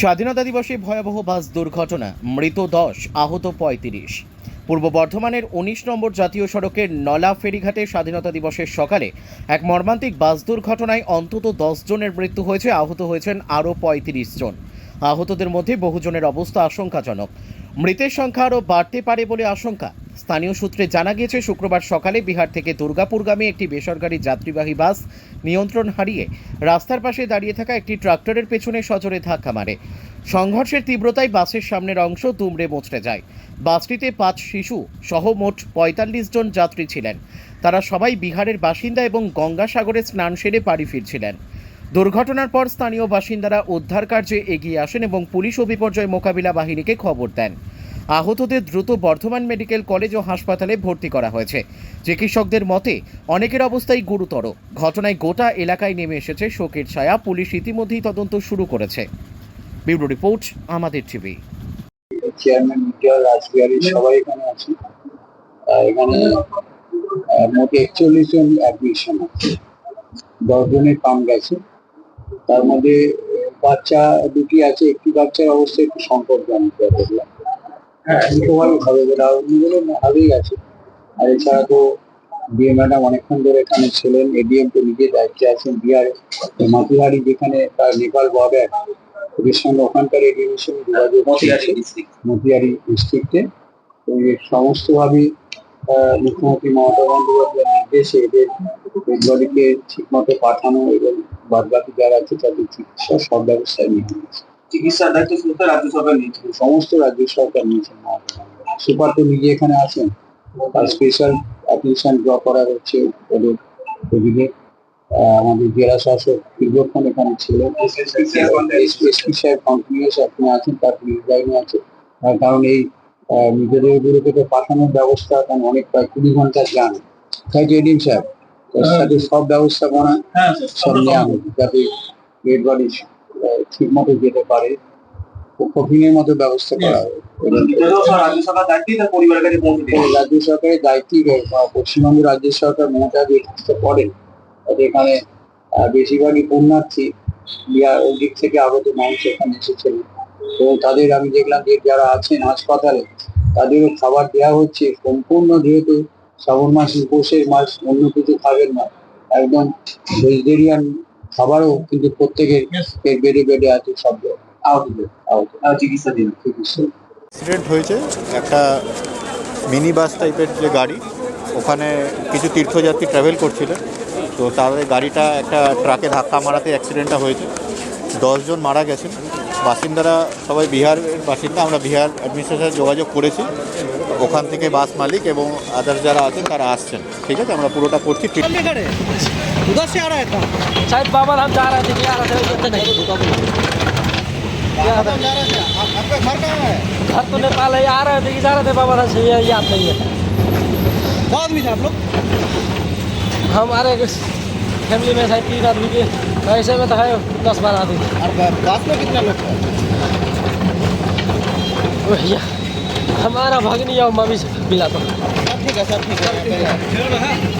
স্বাধীনতা দিবসে ভয়াবহ বাস দুর্ঘটনা, মৃত দশ, আহত পঁয়ত্রিশ। পূর্ব বর্ধমানের উনিশ নম্বর জাতীয় সড়কের নলা ফেরিঘাটে স্বাধীনতা দিবসের সকালে এক মর্মান্তিক বাস দুর্ঘটনায় অন্তত দশ জনের মৃত্যু হয়েছে, আহত হয়েছেন আরও পঁয়ত্রিশ জন। আহতদের মধ্যে বহুজনের অবস্থা আশঙ্কাজনক। মৃতের সংখ্যা আরও বাড়তে পারে বলে আশঙ্কা। স্থানীয় সূত্রে জানা গিয়েছে, শুক্রবার সকালে বিহার থেকে দুর্গাপুরগামী একটি বেসরকারি যাত্রীবাহী বাস নিয়ন্ত্রণ হারিয়ে রাস্তার পাশে দাঁড়িয়ে থাকা একটি ট্রাক্টরের পেছনে সজোরে ধাক্কা মারে। সংঘর্ষের তীব্রতায় বাসের সামনের অংশ দুমড়ে মুচড়ে যায়। বাসটিতে পাঁচ শিশু সহ মোট পঁয়তাল্লিশ জন যাত্রী ছিলেন। তারা সবাই বিহারের বাসিন্দা এবং গঙ্গাসাগরে স্নান সেরে বাড়ি ফিরছিলেন। দুর্ঘটনার পর স্থানীয় বাসিন্দারা উদ্ধার কার্যে এগিয়ে আসেন এবং পুলিশ ও বিপর্যয় মোকাবিলা বাহিনীকে খবর দেন। আহতদের দ্রুত বর্ধমান মেডিকেল কলেজ ও হাসপাতালে ভর্তি করা হয়েছে। চিকিৎসকদের মতে, অনেকের অবস্থাই গুরুতর। ঘটনায় গোটা এলাকায় নেমে এসেছে শোকের ছায়া। পুলিশ ইতিমধ্যেই তদন্ত শুরু করেছে। ব্যুরো রিপোর্ট, আমাদের টিভি। চেয়ারম্যান মিডিয়া সবাই এখানে আছে। এখানে মোট একচল্লিশ জন অ্যাডমিশন আছে। কাম গেছে। তার মধ্যে, বাচ্চা দুটি আছে। একটি বাচ্চার অবস্থা একটু সংকটজনক দেখলাম হ্যাঁ হবে আছে। আর এছাড়া তো ম্যাডাম অনেকক্ষণ ধরে এখানে ছিলেন এডিএম তো নিজে দায়িত্বে আছেন বিহারে। মাতিহারি যেখানে তার নেপাল বর্ডার ওদের সঙ্গে ওখানকার এডিএমের সঙ্গে যোগাযোগ চলছে মতিয়ারি ডিস্ট্রিক্টে তো সমস্তভাবে মুখ্যমন্ত্রী মমতা বন্দ্যোপাধ্যায়ের নির্দেশে এদের মতো পাঠানো এবং বাদবাকি যারা আছে তাদের চিকিৎসা সব ব্যবস্থায় নিয়ে নিয়েছে। চিকিৎসার দায়িত্ব শুধু তো রাজ্য সরকার নিয়েছিল। সমস্ত রাজ্য সরকার নিয়েছেন সুপার তো নিজে এখানে আছেন। তার স্পেশাল অ্যাটেনশন ড্র করা হচ্ছে ওদের আহ, আমাদের জেলা শাসক দীর্ঘক্ষণ এখানে ছিলেন এসপি সাহেব কন্টিনিউস এখানে আছেন তার পুলিশ বাহিনী আছে। কারণ এই মৃতদেহগুলোকে তো পাঠানোর ব্যবস্থা কারণ অনেক প্রায় কুড়ি ঘণ্টা যান। তাই জেডিম সাহেব তার সাথে সব ব্যবস্থাপনা হ্যাঁ সব নেওয়া হয়েছে যাতে ডেড বডি ঠিক মতো যেতে পারে। কফিনের মতো ব্যবস্থা করা হবে রাজ্য এই দিয়েছে। রাজ্য সরকারের দায়িত্বই বা পশ্চিমবঙ্গ রাজ্য সরকার মমতা যে কাজটা করেন এখানে বেশিরভাগই পুণ্যার্থী বিহার ওই দিক থেকে আগত মানুষ এখানে এসেছিলেন তো তাদের আমি দেখলাম যে যারা আছেন হাসপাতালে তাদেরও খাবার দেওয়া হচ্ছে। সম্পূর্ণ যেহেতু শ্রাবণ মাস উপোসের মাস অন্য কিছু খাবেন না। একদম ভেজিটেরিয়ান খাবারও কিন্তু প্রত্যেকের বেড়ে বেড়ে আছে সব আহতদের আহত আহ, চিকিৎসা দিন। চিকিৎসা। অ্যাক্সিডেন্ট হয়েছে একটা মিনি বাস টাইপের যে গাড়ি ওখানে কিছু তীর্থযাত্রী ট্রাভেল করছিলেন তো তাদের গাড়িটা একটা ট্রাকে ধাক্কা মারাতে অ্যাক্সিডেন্টটা হয়েছে। দশজন মারা গেছেন বাসিন্দারা সবাই বিহারের বাসিন্দা আমরা বিহার অ্যাডমিনিস্ট্রেশনে যোগাযোগ করেছি। ওখান থেকে বাস মালিক এবং আদার্স যারা আছেন তারা আসছেন ঠিক আছে আমরা পুরোটা করছি ঠিক शायद बाबा धाम जा रहे थे कि आ रहे थे कहते नहीं घर तो नेपाल है आ रहे थे कि जा रहे थे बाबा धाम से ये याद नहीं है आदमी थे आप लोग हमारे फैमिली में शायद तीन आदमी के ऐसे में तो है दस बारह आदमी और बस में कितना लोग थे ओ भैया हमारा भगनी और मम्मी से मिला तो ठीक है सब ठीक है।